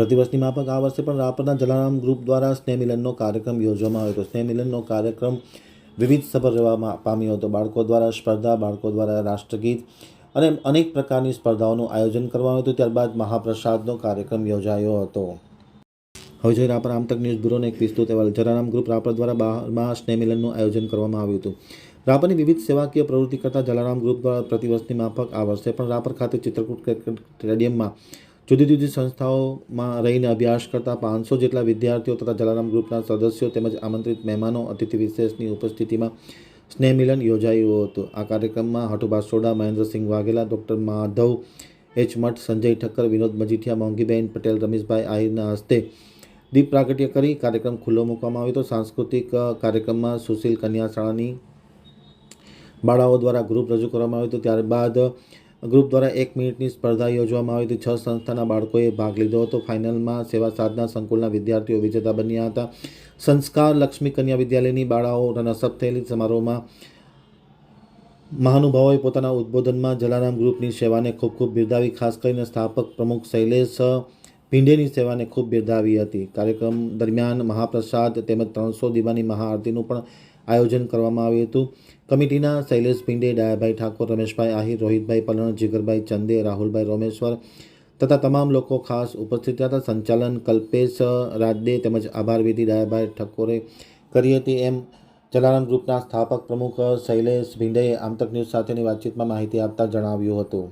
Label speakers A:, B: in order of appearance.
A: પ્રતિવર્ષની માફક આ વર્ષે પણ રાપરના જલારામ ગ્રુપ દ્વારા સ્નેહમિલનનો કાર્યક્રમ યોજવામાં આવ્યો હતો. સ્નેહમિલનનો કાર્યક્રમ વિવિધ સફળ રહેવા પામ્યો હતો. બાળકો દ્વારા સ્પર્ધા, બાળકો દ્વારા રાષ્ટ્રગીત અને અનેક પ્રકારની સ્પર્ધાઓનું આયોજન કરવામાં હતું. ત્યારબાદ મહાપ્રસાદનો કાર્યક્રમ યોજાયો હતો. હવે જોઈએ રાપર આમતક ન્યૂઝ બ્યુરોનો એક વિસ્તૃત અહેવાલ. જલારામ ગ્રુપ રાપર દ્વારા બહારમાં સ્નેહમિલનનું આયોજન કરવામાં આવ્યું હતું. રાપરની વિવિધ સેવાકીય પ્રવૃત્તિ કરતા જલારામ ગ્રુપ દ્વારા પ્રતિવર્ષની માફક આ વર્ષે પણ રાપર ખાતે ચિત્રકૂટ ક્રિકેટ સ્ટેડિયમમાં જુદી જુદી સંસ્થાઓમાં રહીને અભ્યાસ કરતા પાંચસો જેટલા વિદ્યાર્થીઓ તથા જલારામ ગ્રુપના સદસ્યો તેમજ આમંત્રિત મહેમાનો અતિથિ વિશેષની ઉપસ્થિતિમાં સ્નેહ મિલન યોજાયું હતું. આ કાર્યક્રમમાં હઠુભા સોડા મહેન્દ્રસિંહ વાઘેલા, ડૉક્ટર માધવ, એચ મઠ, સંજય ઠક્કર, વિનોદ મજીઠિયા, મોંઘીબેન પટેલ, રમેશભાઈ આહિરના હસ્તે દીપ પ્રાગટ્ય કરી કાર્યક્રમ ખુલ્લો મૂકવામાં આવ્યો હતો. સાંસ્કૃતિક કાર્યક્રમમાં સુશીલ કન્યા શાળાની બાળાઓ દ્વારા ગ્રુપ રજૂ કરવામાં આવ્યું હતું. ત્યારબાદ ગ્રુપ દ્વારા એક મિનિટની સ્પર્ધા યોજવામાં આવી હતી. છ સંસ્થાના બાળકોએ ભાગ લીધો હતો. ફાઇનલમાં સેવા સાધના સંકુલના વિદ્યાર્થીઓ વિજેતા બન્યા હતા. સંસ્કાર લક્ષ્મી કન્યા વિદ્યાલયની બાળાઓ રનસઅપ થયેલી સમારોહમાં મહાનુભાવોએ પોતાના ઉદ્બોધનમાં જલારામ ગ્રુપની સેવાને ખૂબ ખૂબ બિરદાવી, ખાસ કરીને સ્થાપક પ્રમુખ શૈલેષ ભીંડેની સેવાને ખૂબ બિરદાવી હતી. કાર્યક્રમ દરમિયાન મહાપ્રસાદ તેમજ ત્રણસો દીવાની મહાઆરતીનું પણ આયોજન કરવામાં આવ્યું હતું. કમિટીના શૈલેષ ભીંડે ડાયાભાઈ ઠાકોર, રમેશભાઈ આહિર, રોહિતભાઈ પલણ, જીગરભાઈ ચંદે, રાહુલભાઈ રોમેશ્વર તથા તમામ લોકો ખાસ ઉપસ્થિત હતા. સંચાલન કલ્પેશ રાજદે તેમજ આભારવિધિ ડાયાભાઈ ઠાકોરે કરી હતી. એમ જલારામ ગ્રુપના સ્થાપક પ્રમુખ શૈલેષ ભીંડેએ આમતક ન્યૂઝ સાથેની વાતચીતમાં માહિતી આપતા જણાવ્યું હતું.